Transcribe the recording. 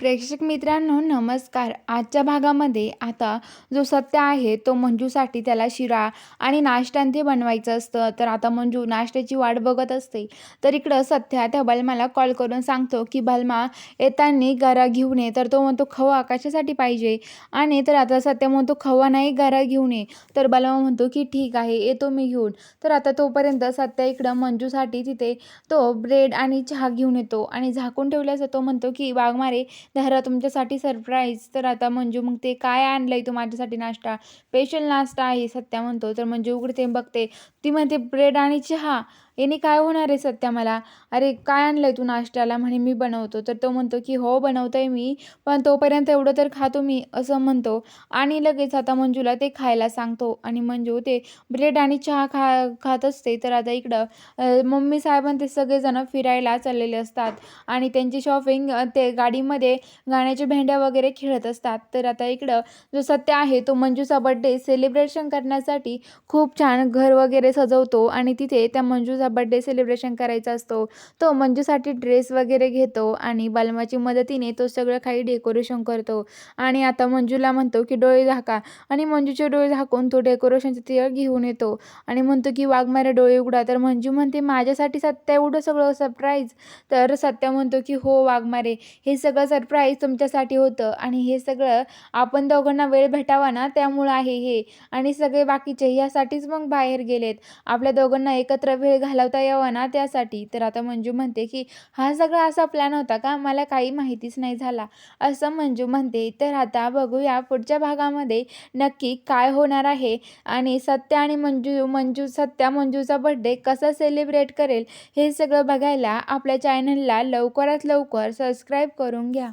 प्रेक्षक मित्रांनो नमस्कार. आजच्या भागामध्ये आता जो सत्य आहे तो मंजूसाठी त्याला शिरा आणि नाश्ता ते बनवायचं असतं. तर आता मंजू नाश्त्याची वाट बघत असते. तर इकडं सत्या त्या बलमाला कॉल करून सांगतो की बलमा येताना गरा घेऊन ये. तर तो म्हणतो खवा कशासाठी पाहिजे? आणि तर आता सत्या म्हणतो खवा नाही गरा घेऊन ये. तर बलमा म्हणतो की ठीक आहे येतो मी घेऊन. तर आता तोपर्यंत सत्या इकडं मंजूसाठी तिथे तो ब्रेड आणि चहा घेऊन येतो. आणि झाकून ठेवल्याचं तो म्हणतो की वाघमारे धरा तुमच्यासाठी सरप्राईज तर आता मंजू मग ते काय आणलंय? तू माझ्यासाठी नाश्ता. स्पेशल नाश्ता आहे सत्या म्हणतो. तर मंजू उघडते बघते. ती म्हणते ब्रेड आणि चहा. याने काय होणार आहे सत्या मला? अरे काय आणलं आहे तू नाश्त्याला? म्हणे मी बनवतो. तर तो म्हणतो की हो बनवतो आहे मी पण तोपर्यंत एवढं तर खातो मी असं म्हणतो. आणि लगेच आता मंजूला ते खायला सांगतो. आणि मंजू ते ब्रेड आणि चहा खा खात असते. तर आता इकडं मम्मी साहेबां ते सगळेजण फिरायला चाललेले असतात. आणि त्यांची शॉपिंग ते गाडीमध्ये गाण्याच्या भेंड्या वगैरे खेळत असतात. तर आता इकडं जो सत्य आहे तो मंजूचा बड्डे सेलिब्रेशन करण्यासाठी खूप छान घर वगैरे सजवतो. आणि तिथे त्या तुझा बड्डे सेलिब्रेशन करायचा असतो तो मंजूसाठी ड्रेस वगैरे घेतो आणि बालमाची मदतीने तो सगळं काही डेकोरेशन करतो. आणि आता मंजूला म्हणतो की डोळे झाका. आणि मंजूचे डोळे झाकून तो डेकोरेशनचं ते घेऊन येतो. आणि म्हणतो की वाघमारे डोळे उघडा. तर मंजू म्हणते माझ्यासाठी सत्या एवढं सगळं सरप्राईज तर सत्य म्हणतो की हो वाघमारे हे सगळं सरप्राईज तुमच्यासाठी होतं आणि हे सगळं आपण दोघांना वेळ भेटावा ना त्यामुळं आहे हे. आणि सगळे बाकीचे यासाठीच मग बाहेर गेलेत. आपल्या दोघांना एकत्र वेळ घालवता यावं ना त्यासाठी? तर आता मंजू म्हणते की हा सगळा असा प्लॅन होता का? मला काही माहितीच नाही झाला. असं मंजू म्हणते. तर आता बघूया पुढच्या भागामध्ये नक्की काय होणार आहे. आणि सत्य आणि मंजू मंजू सत्या मंजूचा बड्डे कसा सेलिब्रेट करेल हे सगळं बघायला आपल्या चॅनलला लवकरात लवकर सबस्क्राईब करून घ्या.